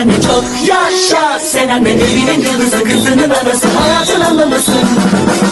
Senen de çok yaşa Senen de evinin yıldızı kızının anası Hayatın anlamasın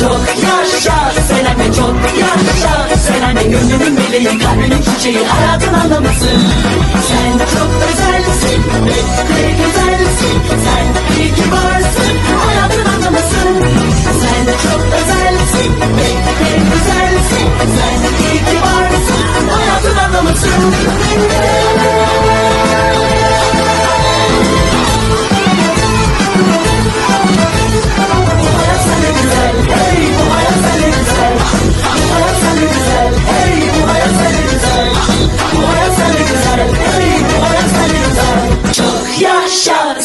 Çok yaşa Senen de çok yaşa Senen de gönlünün meleği Kalbinin çiçeği Hayatın anlamasın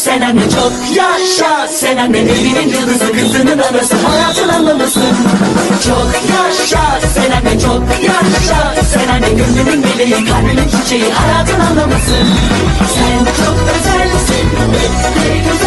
sen anne çok yaşa. Sen annen evinin yıldızı, kızının anası, hayatın anlamasın. Çok yaşa, sen anne çok yaşa. Sen anne gönlünün meleği, kalbinin çiçeği, hayatın anlamasın. Sen çok özelsin, ve güzelsin.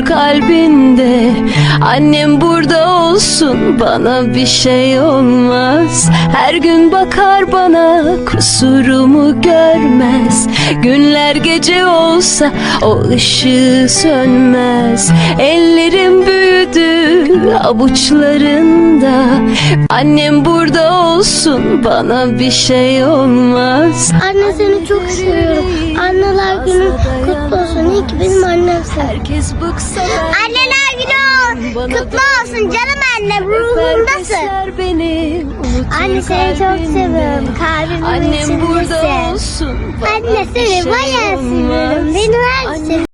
kalbinde. Annem burada olsun bana bir şey olmaz. Her gün bakar bana kusurumu görmez. Günler gece olsa o ışığı sönmez. Ellerim büyüdü avuçlarında. Annem burada olsun bana bir şey olmaz. Anne seni çok seviyorum. Anneler günün kutlu olsun. İyi ki benim annemsin. Herkes bıksa Anneler günü kutlu olsun canım annem. Ruhumdasın. Beni Anne seni çok seviyorum. Kalbimin Annem burada olsun Anne seni şey bayağı seviyorum. Beni her.